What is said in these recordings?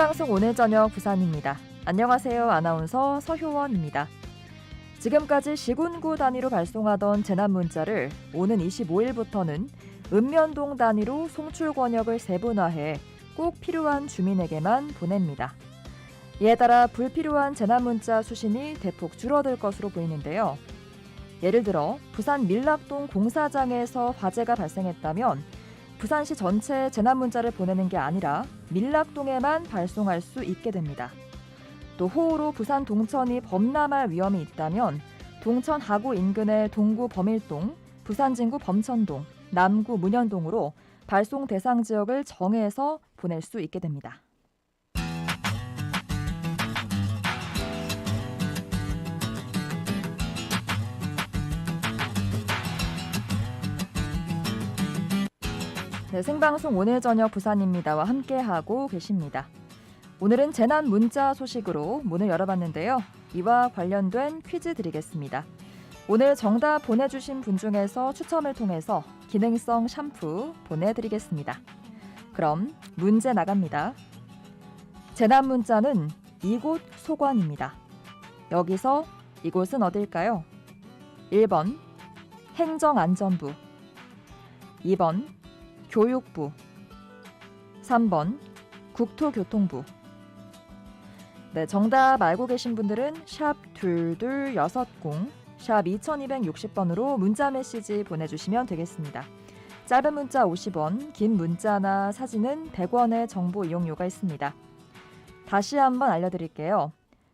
생방송 오늘 저녁 부산입니다. 안녕하세요. 아나운서 서효원입니다. 지금까지 시군구 단위로 발송하던 재난 문자를 오는 25일부터는 읍면동 단위로 송출 권역을 세분화해 꼭 필요한 주민에게만 보냅니다. 이에 따라 불필요한 재난 문자 수신이 대폭 줄어들 것으로 보이는데요. 예를 들어 부산 밀락동 공사장에서 화재가 발생했다면 부산시 전체에 재난 문자를 보내는 게 아니라 밀락동에만 발송할 수 있게 됩니다. 또 호우로 부산 동천이 범람할 위험이 있다면 동천 하구 인근의 동구 범일동, 부산 진구 범천동, 남구 문현동으로 발송 대상 지역을 정해서 보낼 수 있게 됩니다. 네, 생방송 오늘 저녁 부산입니다와 함께하고 계십니다. 오늘은 재난 문자 소식으로 문을 열어봤는데요. 이와 관련된 퀴즈 드리겠습니다. 오늘 정답 보내주신 분 중에서 추첨을 통해서 기능성 샴푸 보내드리겠습니다. 그럼 문제 나갑니다. 재난 문자는 이곳 소관입니다. 여기서 이곳은 어딜까요? 1번 행정안전부 2번 교육부 3번 국토교통부 네, 정답 알고 계신 분들은 샵 둘둘여섯 샵 2260번으로 문자 메시지 보내주시면 되겠습니다. 짧은 문자 50원, 긴 문자나 사진은 100원의 정보 이용료가 있습니다. 다시 한번 알려드릴게요.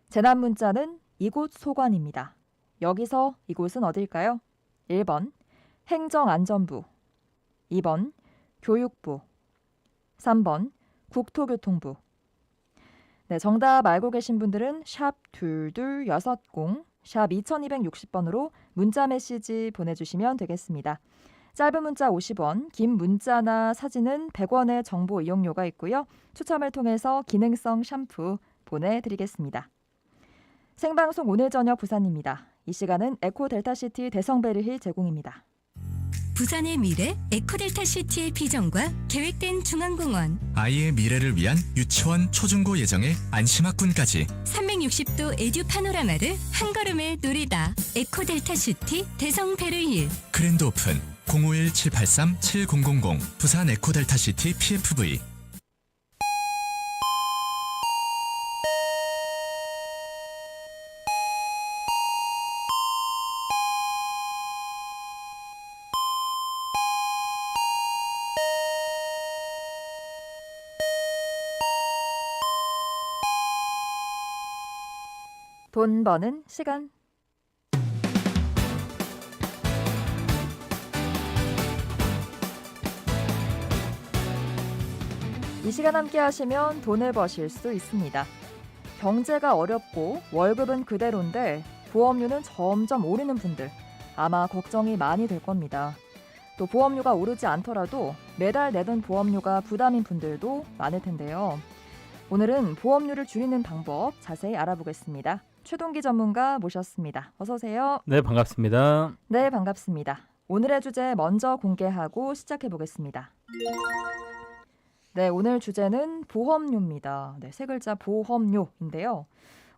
재난 문자는 이곳 소관입니다. 여기서 이곳은 어딜까요? 1번 행정안전부 2번 교육부 3번 국토교통부 네, 정답 알고 계신 분들은 샵 둘둘여공 샵 2260번으로 문자 메시지 보내주시면 되겠습니다. 짧은 문자 50원, 긴 문자나 사진은 100원의 정보 이용료가 있고요. 추첨을 통해서 기능성 샴푸 보내드리겠습니다. 생방송 오늘 저녁 부산입니다. 이 시간은 에코 델타시티 대성베르힐 제공입니다. 부산의 미래 에코델타 시티의 비전과 계획된 중앙공원. 아이의 미래를 위한 유치원 초중고 예정의 안심학군까지. 360도 에듀 파노라마를 한 걸음에 누리다. 에코델타 시티 대성 베르힐 그랜드 오픈 051-783-7000 부산 에코델타 시티 PFV 돈 버는 시간. 이 시간 함께 하시면 돈을 버실 수 있습니다. 경제가 어렵고 월급은 그대로인데 보험료는 점점 오르는 분들 아마 걱정이 많이 될 겁니다. 또 보험료가 오르지 않더라도 매달 내던 보험료가 부담인 분들도 많을 텐데요. 오늘은 보험료를 줄이는 방법 자세히 알아보겠습니다. 최동기 전문가 모셨습니다. 어서 오세요. 네, 반갑습니다. 네, 반갑습니다. 오늘의 주제 먼저 공개하고 시작해 보겠습니다. 네, 오늘 주제는 보험료입니다. 네, 세 글자 보험료인데요.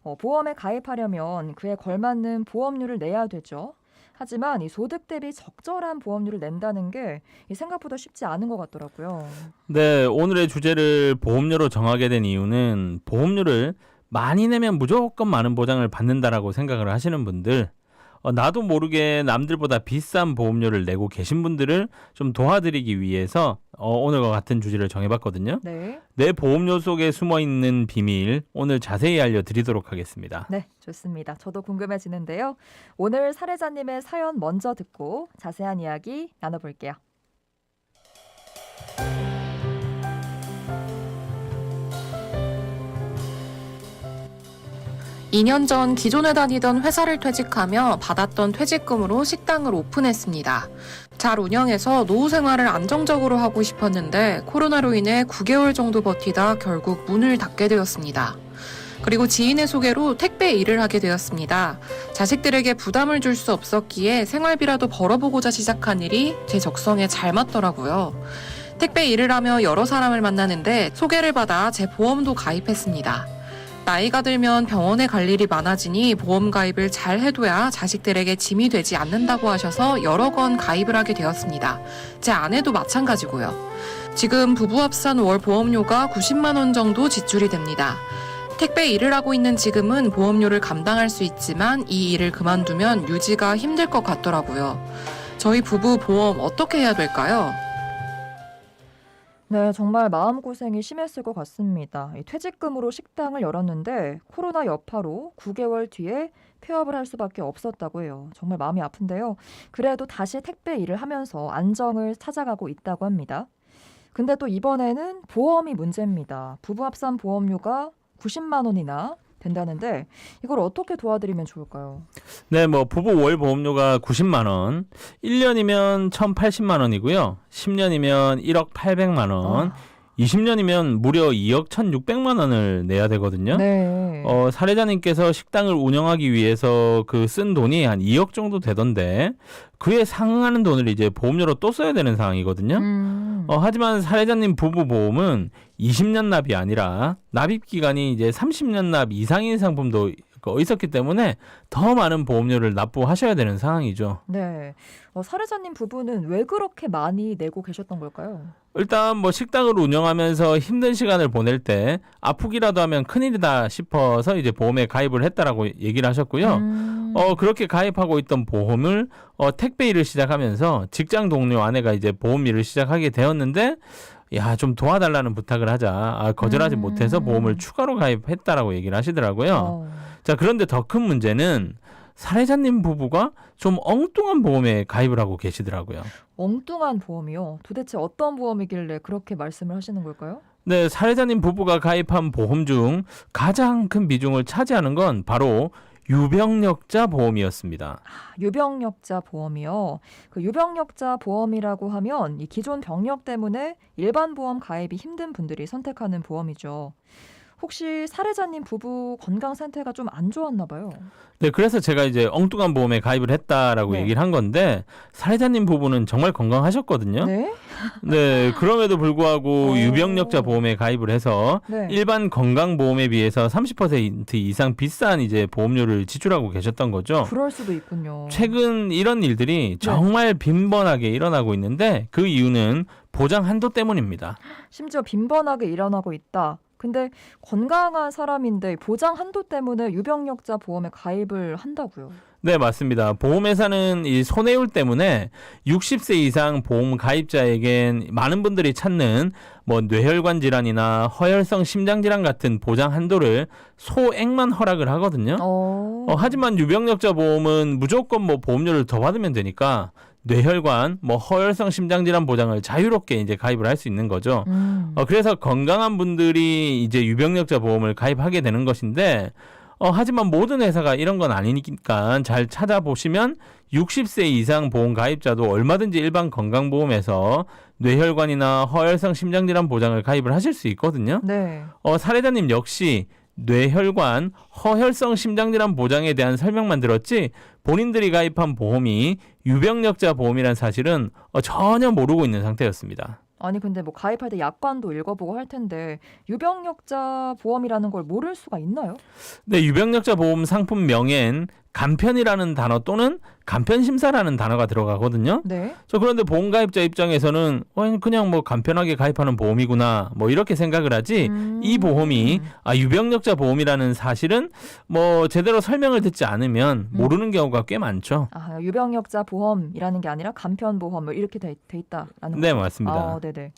어, 보험에 가입하려면 그에 걸맞는 보험료를 내야 되죠. 하지만 이 소득 대비 적절한 보험료를 낸다는 게 생각보다 쉽지 않은 것 같더라고요. 네, 오늘의 주제를 보험료로 정하게 된 이유는 보험료를 많이 내면 무조건 많은 보장을 받는다라고 생각을 하시는 분들, 어, 나도 모르게 남들보다 비싼 보험료를 내고 계신 분들을 좀 도와드리기 위해서 어, 오늘과 같은 주제를 정해봤거든요. 네, 내 보험료 속에 숨어 있는 비밀 오늘 자세히 알려드리도록 하겠습니다. 네, 좋습니다. 저도 궁금해지는데요. 오늘 사례자님의 사연 먼저 듣고 자세한 이야기 나눠볼게요. 2년 전 기존에 다니던 회사를 퇴직하며 받았던 퇴직금으로 식당을 오픈했습니다. 잘 운영해서 노후 생활을 안정적으로 하고 싶었는데 코로나로 인해 9개월 정도 버티다 결국 문을 닫게 되었습니다. 그리고 지인의 소개로 택배 일을 하게 되었습니다. 자식들에게 부담을 줄 수 없었기에 생활비라도 벌어보고자 시작한 일이 제 적성에 잘 맞더라고요. 택배 일을 하며 여러 사람을 만나는데 소개를 받아 제 보험도 가입했습니다. 나이가 들면 병원에 갈 일이 많아지니 보험 가입을 잘 해둬야 자식들에게 짐이 되지 않는다고 하셔서 여러 건 가입을 하게 되었습니다. 제 아내도 마찬가지고요. 지금 부부 합산 월 보험료가 90만 원 정도 지출이 됩니다. 택배 일을 하고 있는 지금은 보험료를 감당할 수 있지만 이 일을 그만두면 유지가 힘들 것 같더라고요. 저희 부부 보험 어떻게 해야 될까요? 네, 정말 마음고생이 심했을 것 같습니다. 이 퇴직금으로 식당을 열었는데 코로나 여파로 9개월 뒤에 폐업을 할 수밖에 없었다고 해요. 정말 마음이 아픈데요. 그래도 다시 택배 일을 하면서 안정을 찾아가고 있다고 합니다. 근데 또 이번에는 보험이 문제입니다. 부부 합산 보험료가 90만 원이나 된다는데 이걸 어떻게 도와드리면 좋을까요? 네, 뭐 부부 월 보험료가 90만 원, 1년이면 1,080만 원이고요. 10년이면 1억 800만 원, 아, 20년이면 무려 2억 1,600만 원을 내야 되거든요. 네. 어, 사례자님께서 식당을 운영하기 위해서 그 쓴 돈이 한 2억 정도 되던데 그에 상응하는 돈을 이제 보험료로 또 써야 되는 상황이거든요. 음. 어, 하지만 사례자님 부부 보험은 20년 납이 아니라 납입 기간이 이제 30년 납 이상인 상품도 그 있었기 때문에 더 많은 보험료를 납부하셔야 되는 상황이죠. 네. 어, 사례자님 부부는 왜 그렇게 많이 내고 계셨던 걸까요? 일단 뭐 식당을 운영하면서 힘든 시간을 보낼 때 아프기라도 하면 큰일이다 싶어서 이제 보험에 가입을 했다라고 얘기를 하셨고요. 음. 어 그렇게 가입하고 있던 보험을 어 택배 일을 시작하면서 직장 동료 아내가 이제 보험 일을 시작하게 되었는데 야 좀 도와달라는 부탁을 하자 아, 거절하지 음. 못해서 보험을 추가로 가입했다라고 얘기를 하시더라고요. 어. 자 그런데 더 큰 문제는 사례자님 부부가 좀 엉뚱한 보험에 가입을 하고 계시더라고요. 엉뚱한 보험이요. 도대체 어떤 보험이길래 그렇게 말씀을 하시는 걸까요? 네, 사례자님 부부가 가입한 보험 중 가장 큰 비중을 차지하는 건 바로 유병력자 보험이었습니다. 아, 유병력자 보험이요. 그 유병력자 보험이라고 하면 이 기존 병력 때문에 일반 보험 가입이 힘든 분들이 선택하는 보험이죠. 혹시 사례자님 부부 건강 상태가 좀 안 좋았나 봐요. 네, 그래서 제가 이제 엉뚱한 보험에 가입을 했다라고 네. 얘기를 한 건데 사례자님 부부는 정말 건강하셨거든요. 네? 네, 그럼에도 불구하고 오. 유병력자 보험에 가입을 해서 네. 일반 건강보험에 비해서 30% 이상 비싼 이제 보험료를 지출하고 계셨던 거죠. 그럴 수도 있군요. 최근 이런 일들이 네. 정말 빈번하게 일어나고 있는데 그 이유는 보장 한도 때문입니다. 심지어 빈번하게 일어나고 있다. 근데 건강한 사람인데 보장 한도 때문에 유병력자 보험에 가입을 한다고요. 네, 맞습니다. 보험회사는 이 손해율 때문에 60세 이상 보험 가입자에겐 많은 분들이 찾는 뭐 뇌혈관 질환이나 허혈성 심장 질환 같은 보장 한도를 소액만 허락을 하거든요. 어. 어, 하지만 유병력자 보험은 무조건 뭐 보험료를 더 받으면 되니까 뇌혈관, 뭐 허혈성 심장 질환 보장을 자유롭게 이제 가입을 할 수 있는 거죠. 음. 어, 그래서 건강한 분들이 이제 유병력자 보험을 가입하게 되는 것인데, 어, 하지만 모든 회사가 이런 건 아니니까 잘 찾아보시면 60세 이상 보험 가입자도 얼마든지 일반 건강보험에서 뇌혈관이나 허혈성 심장질환 보장을 가입을 하실 수 있거든요. 네. 어, 사례자님 역시 뇌혈관, 허혈성 심장질환 보장에 대한 설명만 들었지 본인들이 가입한 보험이 유병력자 보험이란 사실은 어, 전혀 모르고 있는 상태였습니다. 아니 근데 뭐 가입할 때 약관도 읽어보고 할 텐데 유병력자 보험이라는 걸 모를 수가 있나요? 네, 유병력자 보험 상품 명엔 간편이라는 단어 또는 간편 심사라는 단어가 들어가거든요. 네. 저 그런데 보험 가입자 입장에서는 어, 그냥 뭐 간편하게 가입하는 보험이구나 뭐 이렇게 생각을 하지 음. 이 보험이 아 유병력자 보험이라는 사실은 뭐 제대로 설명을 듣지 않으면 음. 모르는 경우가 꽤 많죠. 아, 유병력자 보험이라는 게 아니라 간편 보험 뭐 이렇게 돼, 돼 있다라는 네, 거죠? 맞습니다. 아, 네네.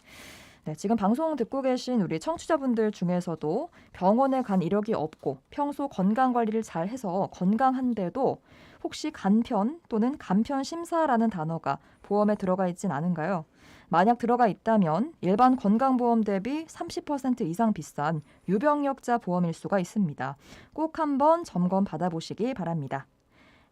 네, 지금 방송 듣고 계신 우리 청취자분들 중에서도 병원에 간 이력이 없고 평소 건강 관리를 잘 해서 건강한데도 혹시 간편 또는 간편 심사라는 단어가 보험에 들어가 있진 않은가요? 만약 들어가 있다면 일반 건강보험 대비 30% 이상 비싼 유병력자 보험일 수가 있습니다. 꼭 한번 점검 받아보시기 바랍니다.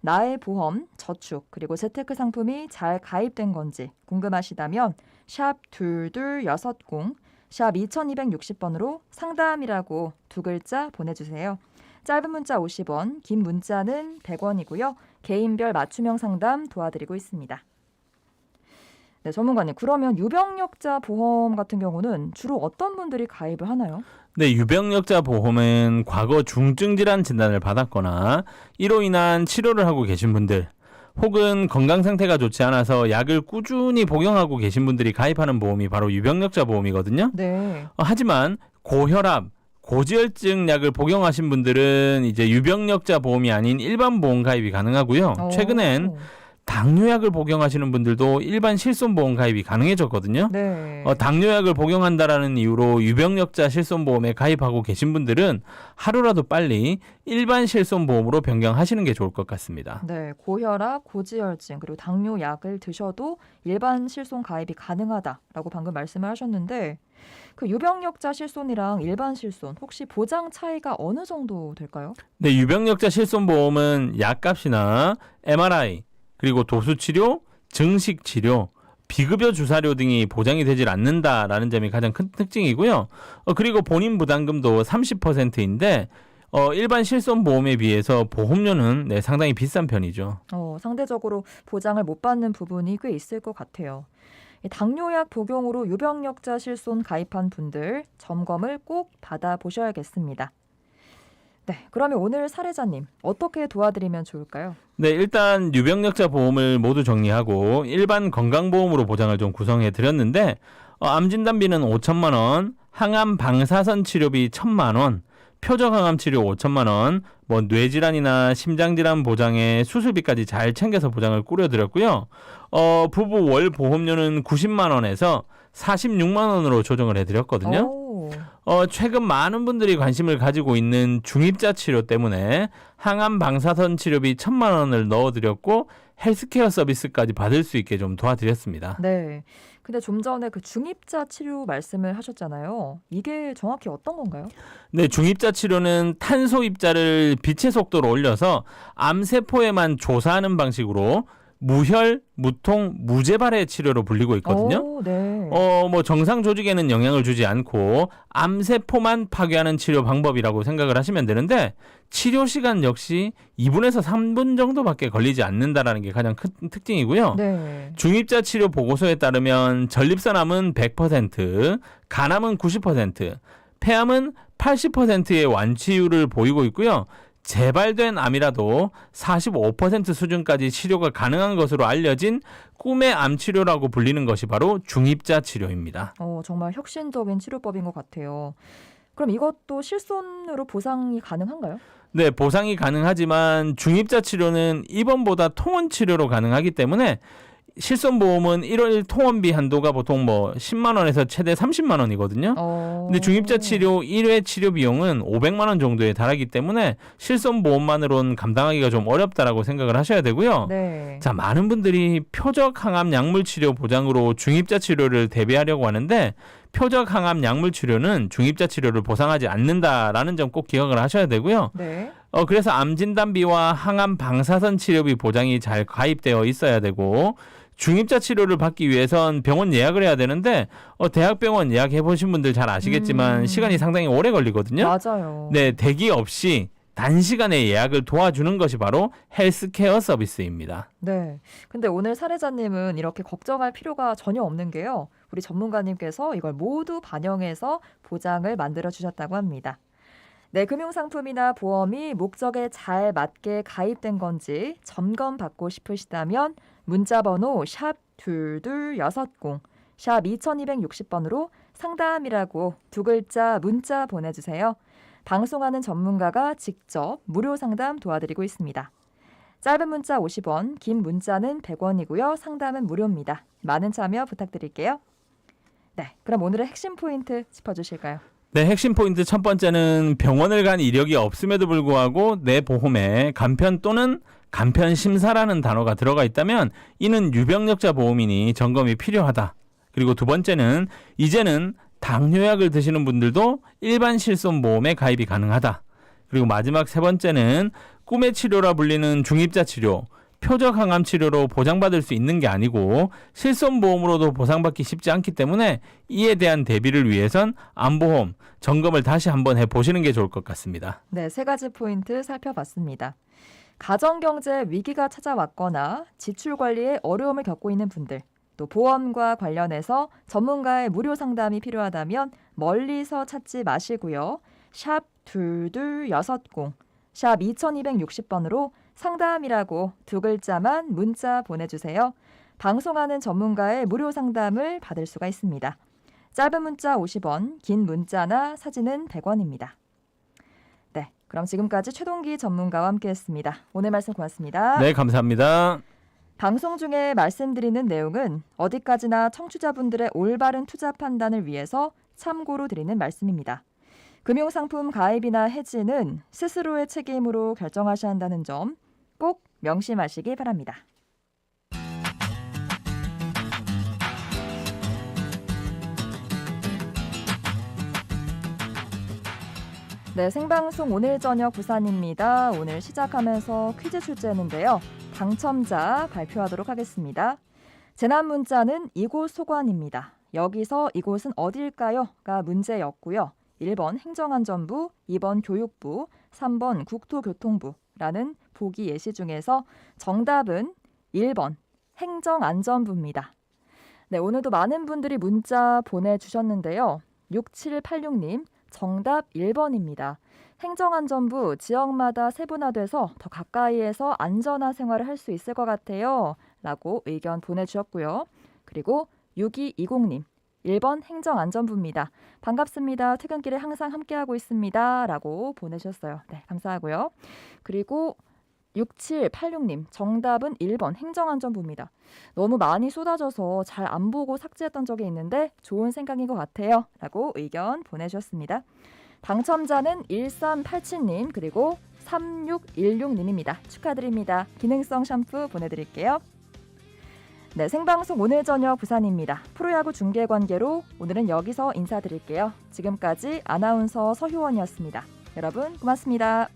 나의 보험, 저축, 그리고 재테크 상품이 잘 가입된 건지 궁금하시다면 샵 둘둘여섯공 샵 2260번으로 상담이라고 두 글자 보내주세요. 짧은 문자 50원, 긴 문자는 100원이고요. 개인별 맞춤형 상담 도와드리고 있습니다. 네, 전문가님. 그러면 유병력자 보험 같은 경우는 주로 어떤 분들이 가입을 하나요? 네, 유병력자 보험은 과거 중증 질환 진단을 받았거나 이로 인한 치료를 하고 계신 분들 혹은 건강 상태가 좋지 않아서 약을 꾸준히 복용하고 계신 분들이 가입하는 보험이 바로 유병력자 보험이거든요. 네. 어, 하지만 고혈압, 고지혈증 약을 복용하신 분들은 이제 유병력자 보험이 아닌 일반 보험 가입이 가능하고요. 오. 최근엔 당뇨약을 복용하시는 분들도 일반 실손보험 가입이 가능해졌거든요. 네. 어, 당뇨약을 복용한다라는 이유로 유병력자 실손보험에 가입하고 계신 분들은 하루라도 빨리 일반 실손보험으로 변경하시는 게 좋을 것 같습니다. 네, 고혈압, 고지혈증 그리고 당뇨 약을 드셔도 일반 실손 가입이 가능하다라고 방금 말씀을 하셨는데 그 유병력자 실손이랑 일반 실손 혹시 보장 차이가 어느 정도 될까요? 네, 유병력자 실손 보험은 약값이나 MRI 그리고 도수치료, 증식치료, 비급여 주사료 등이 보장이 되질 않는다라는 점이 가장 큰 특징이고요. 어, 그리고 본인 부담금도 30%인데 어, 일반 실손보험에 비해서 보험료는 네, 상당히 비싼 편이죠. 어, 상대적으로 보장을 못 받는 부분이 꽤 있을 것 같아요. 이 당뇨약 복용으로 유병력자 실손 가입한 분들 점검을 꼭 받아 보셔야겠습니다. 네, 그러면 오늘 사례자님 어떻게 도와드리면 좋을까요? 네, 일단 유병력자 보험을 모두 정리하고 일반 건강보험으로 보장을 좀 구성해 드렸는데 어, 암 진단비는 5천만 원, 항암 방사선 치료비 1천만 원, 표적 항암 치료 5천만 원, 뭐 뇌질환이나 심장질환 보장에 수술비까지 잘 챙겨서 보장을 꾸려 드렸고요. 어, 부부 월 보험료는 90만 원에서 46만 원으로 조정을 해 드렸거든요. 오, 어, 최근 많은 분들이 관심을 가지고 있는 중입자 치료 때문에 항암 방사선 치료비 천만 원을 넣어드렸고 헬스케어 서비스까지 받을 수 있게 좀 도와드렸습니다. 네. 근데 좀 전에 그 중입자 치료 말씀을 하셨잖아요. 이게 정확히 어떤 건가요? 네, 중입자 치료는 탄소 입자를 빛의 속도로 올려서 암세포에만 조사하는 방식으로 무혈, 무통, 무재발의 치료로 불리고 있거든요. 오, 네. 어, 뭐 정상 조직에는 영향을 주지 않고 암세포만 파괴하는 치료 방법이라고 생각을 하시면 되는데 치료 시간 역시 2분에서 3분 정도밖에 걸리지 않는다라는 게 가장 큰 특징이고요. 네. 중입자 치료 보고서에 따르면 전립선암은 100%, 간암은 90%, 폐암은 80%의 완치율을 보이고 있고요. 재발된 암이라도 45% 수준까지 치료가 가능한 것으로 알려진 꿈의 암 치료라고 불리는 것이 바로 중입자 치료입니다. 어, 정말 혁신적인 치료법인 것 같아요. 그럼 이것도 실손으로 보상이 가능한가요? 네, 보상이 가능하지만 중입자 치료는 입원보다 통원 치료로 가능하기 때문에 실손보험은 1월 통원비 한도가 보통 뭐 10만 원에서 최대 30만 원이거든요. 어. 근데 중입자 치료 1회 치료 비용은 500만 원 정도에 달하기 때문에 실손보험만으로는 감당하기가 좀 어렵다라고 생각을 하셔야 되고요. 네. 자, 많은 분들이 표적 항암 약물 치료 보장으로 중입자 치료를 대비하려고 하는데 표적 항암 약물 치료는 중입자 치료를 보상하지 않는다라는 점 꼭 기억을 하셔야 되고요. 네. 어 그래서 암 진단비와 항암 방사선 치료비 보장이 잘 가입되어 있어야 되고 중입자 치료를 받기 위해선 병원 예약을 해야 되는데 어 대학병원 예약해 보신 분들 잘 아시겠지만 음. 시간이 상당히 오래 걸리거든요. 맞아요. 네, 대기 없이 단시간에 예약을 도와주는 것이 바로 헬스케어 서비스입니다. 네. 근데 오늘 사례자님은 이렇게 걱정할 필요가 전혀 없는 게요. 우리 전문가님께서 이걸 모두 반영해서 보장을 만들어 주셨다고 합니다. 네, 금융상품이나 보험이 목적에 잘 맞게 가입된 건지 점검받고 싶으시다면 문자번호 샵 둘둘여섯공 샵 2260번으로 상담이라고 두 글자 문자 보내주세요. 방송하는 전문가가 직접 무료 상담 도와드리고 있습니다. 짧은 문자 50원, 긴 문자는 100원이고요. 상담은 무료입니다. 많은 참여 부탁드릴게요. 네, 그럼 오늘의 핵심 포인트 짚어주실까요? 네, 핵심 포인트 첫 번째는 병원을 간 이력이 없음에도 불구하고 내 보험에 간편 또는 간편 심사라는 단어가 들어가 있다면 이는 유병력자 보험이니 점검이 필요하다. 그리고 두 번째는 이제는 당뇨약을 드시는 분들도 일반 실손 보험에 가입이 가능하다. 그리고 마지막 세 번째는 꿈의 치료라 불리는 중입자 치료, 표적 항암 치료로 보장받을 수 있는 게 아니고 실손 보험으로도 보상받기 쉽지 않기 때문에 이에 대한 대비를 위해선 암보험 점검을 다시 한번 해 보시는 게 좋을 것 같습니다. 네, 세 가지 포인트 살펴봤습니다. 가정 경제 위기가 찾아왔거나 지출 관리에 어려움을 겪고 있는 분들, 또 보험과 관련해서 전문가의 무료 상담이 필요하다면 멀리서 찾지 마시고요. 샵 둘둘여섯공 샵 2260번으로 상담이라고 두 글자만 문자 보내주세요. 방송하는 전문가의 무료 상담을 받을 수가 있습니다. 짧은 문자 50원, 긴 문자나 사진은 100원입니다. 네, 그럼 지금까지 최동기 전문가와 함께했습니다. 오늘 말씀 고맙습니다. 네, 감사합니다. 방송 중에 말씀드리는 내용은 어디까지나 청취자분들의 올바른 투자 판단을 위해서 참고로 드리는 말씀입니다. 금융상품 가입이나 해지는 스스로의 책임으로 결정하셔야 한다는 점 꼭 명심하시기 바랍니다. 네, 생방송 오늘 저녁 부산입니다. 오늘 시작하면서 퀴즈 출제했는데요. 당첨자 발표하도록 하겠습니다. 재난 문자는 이곳 소관입니다. 여기서 이곳은 어디일까요?가 문제였고요. 1번 행정안전부, 2번 교육부, 3번 국토교통부라는 보기 예시 중에서 정답은 1번 행정안전부입니다. 네, 오늘도 많은 분들이 문자 보내주셨는데요. 6786님, 정답 1번입니다. 행정안전부 지역마다 세분화돼서 더 가까이에서 안전한 생활을 할 수 있을 것 같아요. 라고 의견 보내주셨고요. 그리고 6220님, 1번 행정안전부입니다. 반갑습니다. 퇴근길에 항상 함께하고 있습니다. 라고 보내셨어요. 네, 감사하고요. 그리고 6786님, 정답은 1번 행정안전부입니다. 너무 많이 쏟아져서 잘 안 보고 삭제했던 적이 있는데 좋은 생각인 것 같아요. 라고 의견 보내주셨습니다. 당첨자는 1387님 그리고 3616님입니다. 축하드립니다. 기능성 샴푸 보내드릴게요. 네, 생방송 오늘 저녁 부산입니다. 프로야구 중계 관계로 오늘은 여기서 인사드릴게요. 지금까지 아나운서 서효원이었습니다. 여러분 고맙습니다.